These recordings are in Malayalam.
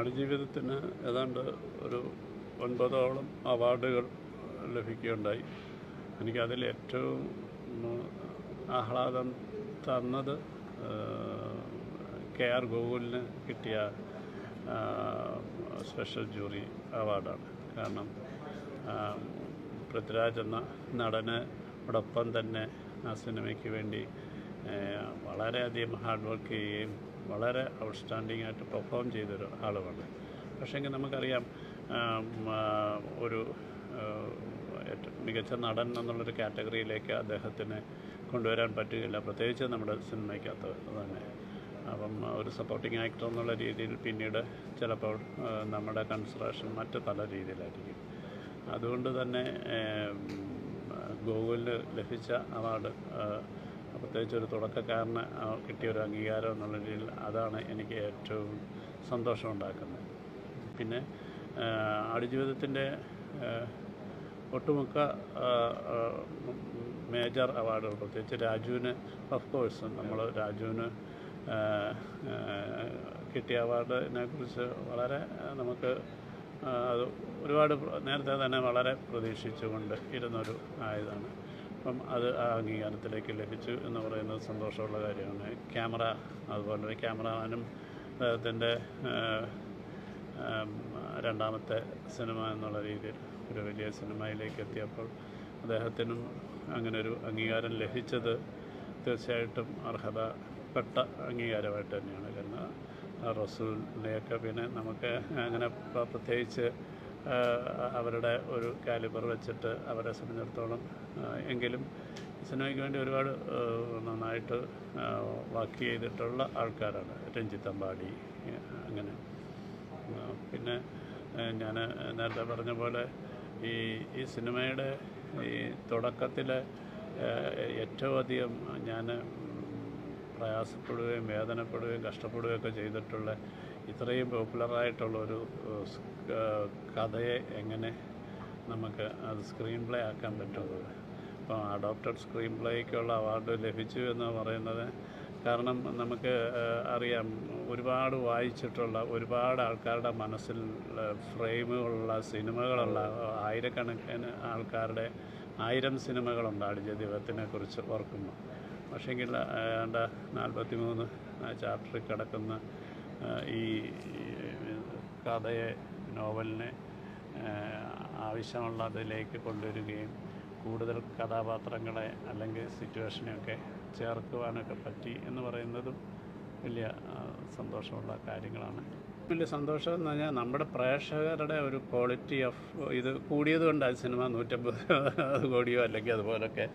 ആടുജീവിതത്തിന് ഏതാണ്ട് ഒരു ഒൻപതോളം അവാർഡുകൾ ലഭിക്കുകയുണ്ടായി. എനിക്കതിൽ ഏറ്റവും ആഹ്ലാദം തന്നത് കെ ആർ ഗോകുലിന് കിട്ടിയ സ്പെഷ്യൽ ജൂറി അവാർഡാണ്. കാരണം പൃഥ്വിരാജ് എന്ന നടന് നടനോടൊപ്പം തന്നെ ആ സിനിമയ്ക്ക് വേണ്ടി വളരെയധികം ഹാർഡ് വർക്ക് ചെയ്യുകയും വളരെ ഔട്ട്സ്റ്റാൻഡിംഗ് ആയിട്ട് പെർഫോം ചെയ്തൊരു ആളുമാണ്. പക്ഷേങ്കിൽ നമുക്കറിയാം ഒരു മികച്ച നടൻ എന്നുള്ളൊരു കാറ്റഗറിയിലേക്ക് അദ്ദേഹത്തിന് കൊണ്ടുവരാൻ പറ്റുകയില്ല. പ്രത്യേകിച്ച് നമ്മുടെ സിനിമയ്ക്കകത്ത് തന്നെ. അപ്പം ഒരു സപ്പോർട്ടിങ് ആക്ടർ എന്നുള്ള രീതിയിൽ പിന്നീട് ചിലപ്പോൾ നമ്മുടെ കൺസറേഷൻ മറ്റ് പല രീതിയിലായിരിക്കും. അതുകൊണ്ട് തന്നെ ഗൂഗിളിൽ ലഭിച്ച അവാർഡ് പ്രത്യേകിച്ച് ഒരു തുടക്കക്കാരന് കിട്ടിയ ഒരു അംഗീകാരം എന്നുള്ള രീതിയിൽ അതാണ് എനിക്ക് ഏറ്റവും സന്തോഷമുണ്ടാക്കുന്നത്. പിന്നെ ആടുജീവിതത്തിന്റെ ഒട്ടുമുക്ക മേജർ അവാർഡുകൾ പ്രത്യേകിച്ച് രാജുവിന് ഓഫ് കോഴ്സ് നമ്മൾ രാജുവിന് കിട്ടിയ അവാർഡിനെ കുറിച്ച് വളരെ നമുക്ക് അത് ഒരുപാട് നേരത്തെ തന്നെ വളരെ പ്രതീക്ഷിച്ചുകൊണ്ട് ഇരുന്നൊരു ആയതാണ്. അപ്പം അത് ആ അംഗീകാരത്തിലേക്ക് ലഭിച്ചു എന്ന് പറയുന്നത് സന്തോഷമുള്ള കാര്യമാണ്. ക്യാമറ അതുപോലെ തന്നെ ക്യാമറമാനും അദ്ദേഹത്തിന്റെ രണ്ടാമത്തെ സിനിമ എന്നുള്ള രീതിയിൽ ഒരു വലിയ സിനിമയിലേക്ക് എത്തിയപ്പോൾ അദ്ദേഹത്തിനും അങ്ങനെ ഒരു അംഗീകാരം ലഭിച്ചത് തീർച്ചയായിട്ടും അർഹതപ്പെട്ട അംഗീകാരമായിട്ട് തന്നെയാണ്. കാരണം റസൂലിനെയൊക്കെ പിന്നെ നമുക്ക് അങ്ങനെ പ്ര- പ്രത്യേകിച്ച് അവരുടെ ഒരു കാലിബർ വെച്ചിട്ട് അവരെ സംബന്ധിച്ചിടത്തോളം എങ്കിലും സിനിമയ്ക്ക് വേണ്ടി ഒരുപാട് നന്നായിട്ട് വർക്ക് ചെയ്തിട്ടുള്ള ആൾക്കാരാണ്. രഞ്ജിത്ത് അമ്പാടി അങ്ങനെ. പിന്നെ ഞാൻ നേരത്തെ പറഞ്ഞ പോലെ ഈ ഈ സിനിമയുടെ ഈ തുടക്കത്തിൽ ഏറ്റവും അധികം ഞാൻ പ്രയാസപ്പെടുകയും വേദനപ്പെടുകയും കഷ്ടപ്പെടുകയും ഒക്കെ ചെയ്തിട്ടുള്ള ഇത്രയും പോപ്പുലറായിട്ടുള്ള ഒരു ഏഹ്, സ്- ഏഹ്, കഥയെ എങ്ങനെ നമുക്ക് അത് സ്ക്രീൻ പ്ലേ ആക്കാൻ പറ്റുന്നത്? അപ്പോൾ അഡോപ്റ്റഡ് സ്ക്രീൻ പ്ലേക്കുള്ള അവാർഡ് ലഭിച്ചു എന്ന് പറയുന്നത് കാരണം നമുക്ക് അറിയാം ഒരുപാട് വായിച്ചിട്ടുള്ള ഒരുപാട് ആൾക്കാരുടെ മനസ്സിൽ ഫ്രെയിമുകളുള്ള സിനിമകളുള്ള ആയിരക്കണക്കിന് ആൾക്കാരുടെ ആയിരം സിനിമകളുണ്ട് ആടുജ ദൈവത്തിനെ കുറിച്ച് ഓർക്കുമ്പോൾ. പക്ഷേങ്കിൽ ഏതാണ്ട് നാൽപ്പത്തി മൂന്ന് ചാപ്റ്ററിൽ കിടക്കുന്ന ഈ കഥയെ നോവലിനെ ആവശ്യമുള്ളതിലേക്ക് കൊണ്ടുവരികയും കൂടുതൽ കഥാപാത്രങ്ങളെ അല്ലെങ്കിൽ സിറ്റുവേഷനെയൊക്കെ ചേർക്കുവാനൊക്കെ പറ്റി എന്ന് പറയുന്നതും വലിയ സന്തോഷമുള്ള കാര്യങ്ങളാണ്. വലിയ സന്തോഷം എന്ന് പറഞ്ഞാൽ നമ്മുടെ പ്രേക്ഷകരുടെ ഒരു ക്വാളിറ്റി ഓഫ് ഇത് കൂടിയത് കൊണ്ട് ആ സിനിമ നൂറ്റമ്പത് കോടിയോ അല്ലെങ്കിൽ അതുപോലൊക്കെ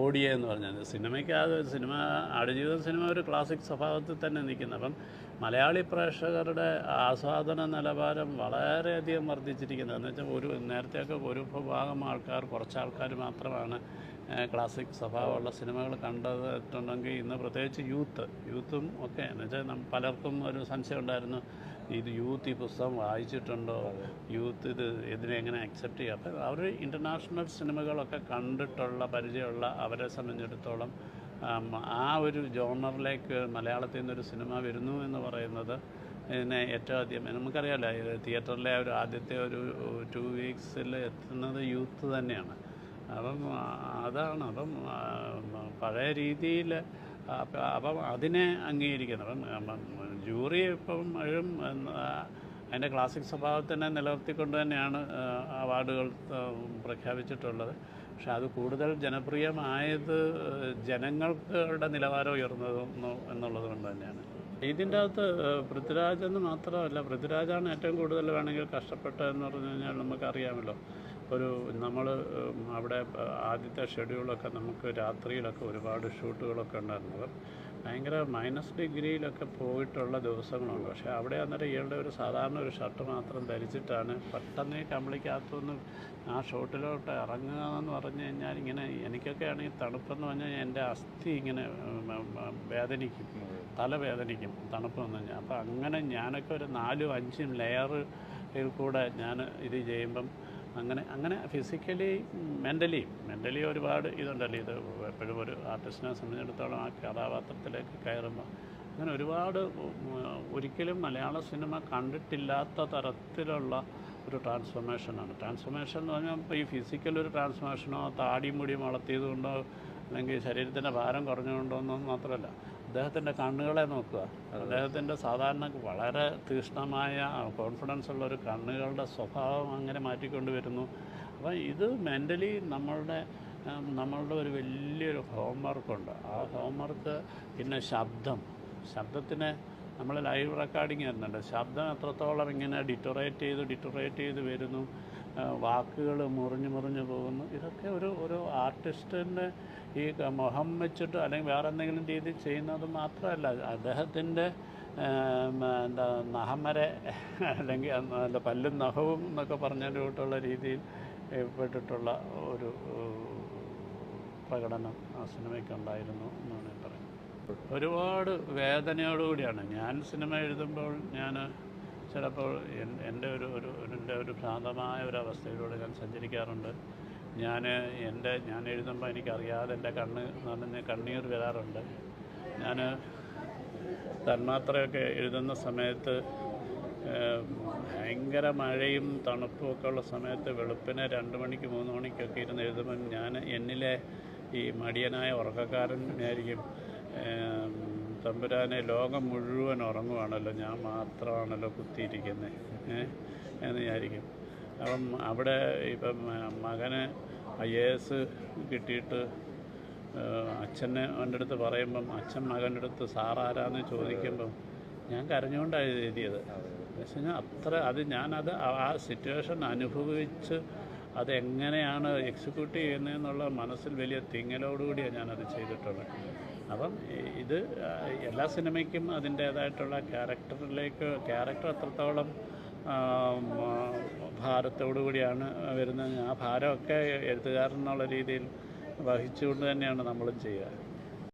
ഓടിയെന്ന് പറഞ്ഞത് സിനിമയ്ക്ക് അത് സിനിമ ആടുജീവിതം സിനിമ ഒരു ക്ലാസിക് സ്വഭാവത്തിൽ തന്നെ നിൽക്കുന്നു. അപ്പം മലയാളി പ്രേക്ഷകരുടെ ആസ്വാദന നിലവാരം വളരെയധികം വർദ്ധിച്ചിരിക്കുന്നത് എന്ന് വെച്ചാൽ ഒരു നേരത്തെയൊക്കെ ഒരു ഭാഗം ആൾക്കാർ കുറച്ച് ആൾക്കാർ മാത്രമാണ് ക്ലാസിക് സ്വഭാവമുള്ള സിനിമകൾ കണ്ടിട്ടുണ്ടെങ്കിൽ ഇന്ന് പ്രത്യേകിച്ച് യൂത്ത് യൂത്തും ഒക്കെ എന്ന് വെച്ചാൽ പലർക്കും ഒരു സംശയം ഉണ്ടായിരുന്നു. ഇത് യൂത്ത് ഈ പുസ്തകം വായിച്ചിട്ടുണ്ടോ? യൂത്ത് ഇത് ഇതിനെ എങ്ങനെ അക്സെപ്റ്റ് ചെയ്യുക അപ്പോൾ അവർ ഇന്റർനാഷണൽ സിനിമകളൊക്കെ കണ്ടിട്ടുള്ള പരിചയമുള്ള അവരെ സംബന്ധിച്ചിടത്തോളം ആ ഒരു ജോണറിലേക്ക് മലയാളത്തിൽ നിന്നൊരു സിനിമ വരുന്നു എന്ന് പറയുന്നത് പിന്നെ ഏറ്റവും ആദ്യം നമുക്കറിയാമല്ലോ തിയേറ്ററിലെ ഒരു ആദ്യത്തെ ഒരു ടു വീക്സിൽ എത്തുന്നത് യൂത്ത് തന്നെയാണ്. അപ്പം അതാണ്. അപ്പം പഴയ രീതിയിൽ അപ്പം അതിനെ അംഗീകരിക്കണം അപ്പം ജൂറി ഇപ്പം എഴും അതിന്റെ ക്ലാസിക് സ്വഭാവത്തിനെ നിലനിർത്തിക്കൊണ്ട് തന്നെയാണ് അവാർഡുകൾ പ്രഖ്യാപിച്ചിട്ടുള്ളത്. പക്ഷെ അത് കൂടുതൽ ജനപ്രിയമായത് ജനങ്ങൾക്കുടെ നിലവാരം ഉയർന്നതും എന്നുള്ളത് കൊണ്ട് തന്നെയാണ്. ഇതിന്റെ അകത്ത് പൃഥ്വിരാജ് എന്ന് മാത്രമല്ല പൃഥ്വിരാജാണ് ഏറ്റവും കൂടുതൽ വേണമെങ്കിൽ കഷ്ടപ്പെട്ടതെന്ന് പറഞ്ഞു കഴിഞ്ഞാൽ നമുക്കറിയാമല്ലോ. ഒരു നമ്മൾ അവിടെ ആദ്യത്തെ ഷെഡ്യൂളൊക്കെ നമുക്ക് രാത്രിയിലൊക്കെ ഒരുപാട് ഷൂട്ടുകളൊക്കെ ഉണ്ടായിരുന്നു. ഭയങ്കര മൈനസ് ഡിഗ്രിയിലൊക്കെ പോയിട്ടുള്ള ദിവസങ്ങളുണ്ട്. പക്ഷേ അവിടെ അന്നേരം ഇയാളുടെ ഒരു സാധാരണ ഒരു ഷർട്ട് മാത്രം ധരിച്ചിട്ടാണ് പെട്ടെന്ന് കമ്പിളിക്കകത്തുനിന്ന് ആ ഷോട്ടിലോട്ട് ഇറങ്ങുക എന്ന് പറഞ്ഞു കഴിഞ്ഞാൽ ഇങ്ങനെ എനിക്കൊക്കെ ആണെങ്കിൽ തണുപ്പെന്ന് പറഞ്ഞാൽ എന്റെ അസ്ഥി ഇങ്ങനെ വേദനിക്കും തല വേദനിക്കും. തണുപ്പ് വന്നു കഴിഞ്ഞാൽ. അപ്പോൾ അങ്ങനെ ഞാനൊക്കെ ഒരു നാലും അഞ്ചും ലെയറിൽ കൂടെ ഞാൻ ഇത് ചെയ്യുമ്പം അങ്ങനെ അങ്ങനെ ഫിസിക്കലി മെന്റലി മെന്റലി ഒരുപാട് ഇതുണ്ടല്ലോ. ഇത് എപ്പോഴും ഒരു ആർട്ടിസ്റ്റിനെ സംബന്ധിച്ചിടത്തോളം ആ കഥാപാത്രത്തിലേക്ക് കയറുമ്പോൾ അങ്ങനെ ഒരുപാട് ഒരിക്കലും മലയാള സിനിമ കണ്ടിട്ടില്ലാത്ത തരത്തിലുള്ള ഒരു ട്രാൻസ്ഫോർമേഷനാണ് ട്രാൻസ്ഫോർമേഷൻ എന്ന് പറഞ്ഞാൽ ഇപ്പോൾ ഈ ഫിസിക്കൽ ഒരു ട്രാൻസ്ഫോർമേഷനോ താടിയും മുടിയും വളർത്തിയത് കൊണ്ടോ അല്ലെങ്കിൽ ശരീരത്തിന്റെ ഭാരം കുറഞ്ഞുകൊണ്ടോ എന്നൊന്നും മാത്രമല്ല. അദ്ദേഹത്തിന്റെ കണ്ണുകളെ നോക്കുക. അദ്ദേഹത്തിന്റെ സാധാരണ വളരെ തീഷ്ണമായ കോൺഫിഡൻസ് ഉള്ള ഒരു കണ്ണുകളുടെ സ്വഭാവം അങ്ങനെ മാറ്റിക്കൊണ്ട് വരുന്നു. അപ്പം ഇത് മെന്റലി നമ്മളുടെ നമ്മളുടെ ഒരു വലിയൊരു ഹോംവർക്കുണ്ട് ആ ഹോംവർക്ക് പിന്നെ ശബ്ദം. ശബ്ദത്തിന് നമ്മൾ ലൈവ് റെക്കോർഡിങ് വരുന്നുണ്ട് ശബ്ദം എത്രത്തോളം ഇങ്ങനെ ഡിറ്ററേറ്റ് ചെയ്ത് ഡിറ്ററേറ്റ് ചെയ്ത് വരുന്നു. വാക്കുകൾ മുറിഞ്ഞു മുറിഞ്ഞു പോകുന്നു. ഇതൊക്കെ ഒരു ഒരു ആർട്ടിസ്റ്റിന്റെ ഈ മുഖം വെച്ചിട്ട് അല്ലെങ്കിൽ വേറെ എന്തെങ്കിലും രീതി ചെയ്യുന്നത് മാത്രമല്ല. അദ്ദേഹത്തിന്റെ എന്താ നഹമരെ അല്ലെങ്കിൽ അല്ല പല്ലും നഖവും എന്നൊക്കെ പറഞ്ഞതിന്റെ രീതിയിൽ പെട്ടിട്ടുള്ള ഒരു പ്രകടനം ആ സിനിമയ്ക്കുണ്ടായിരുന്നു എന്നാണ് പറയുന്നത്. ഒരുപാട് വേദനയോടുകൂടിയാണ്. ഞാൻ സിനിമ എഴുതുമ്പോൾ ഞാൻ ചിലപ്പോൾ എൻ- എന്റെ ഒരു ഒരു എന്റെ ഒരു ഭ്രാന്തമായ ഒരു അവസ്ഥയിലൂടെ ഞാൻ സഞ്ചരിക്കാറുണ്ട്. ഞാൻ എന്റെ ഞാൻ എഴുതുമ്പോൾ എനിക്കറിയാതെ എന്റെ കണ്ണ് നിറഞ്ഞ് കണ്ണീർ വരാറുണ്ട്. ഞാൻ തന്മാത്രയൊക്കെ എഴുതുന്ന സമയത്ത് ഭയങ്കര മഴയും തണുപ്പും ഒക്കെ ഉള്ള സമയത്ത് വെളുപ്പിന് രണ്ട് മണിക്ക് മൂന്ന് മണിക്കൊക്കെ ഇരുന്ന് എഴുതുമ്പം ഞാൻ എന്നിലെ ഈ മടിയനായ ഏഹ്, തമ്പുരാനെ ലോകം മുഴുവൻ ഉറങ്ങുവാണല്ലോ ഞാൻ മാത്രമാണല്ലോ കുത്തിയിരിക്കുന്നത് എന്ന് വിചാരിക്കും. അപ്പം അവിടെ ഇപ്പം മകന് ഐ എ എസ് കിട്ടിയിട്ട് അച്ഛനെ അവന്റെ അടുത്ത് പറയുമ്പം അച്ഛൻ മകന്റെ അടുത്ത് സാറാരാന്ന് ചോദിക്കുമ്പം ഞാൻ കരഞ്ഞുകൊണ്ടാണ് എഴുതിയത്. പക്ഷെ ഞാൻ അത്ര അത് ഞാനത് ആ സിറ്റുവേഷൻ അനുഭവിച്ച് അതെങ്ങനെയാണ് എക്സിക്യൂട്ട് ചെയ്യുന്നതെന്നുള്ള മനസ്സിൽ വലിയ തിങ്ങലോടുകൂടിയാണ് ഞാനത് ചെയ്തിട്ടുള്ളത്. അപ്പം ഇത് എല്ലാ സിനിമയ്ക്കും അതിന്റേതായിട്ടുള്ള ക്യാരക്ടറിലേക്ക് ക്യാരക്ടർ അത്രത്തോളം ഭാരത്തോടുകൂടിയാണ് കൂടിയാണ് വരുന്നത്. ആ ഭാരമൊക്കെ എഴുത്തുകാരൻ എന്നുള്ള രീതിയിൽ വഹിച്ചുകൊണ്ട് തന്നെയാണ് നമ്മളും ചെയ്യുക.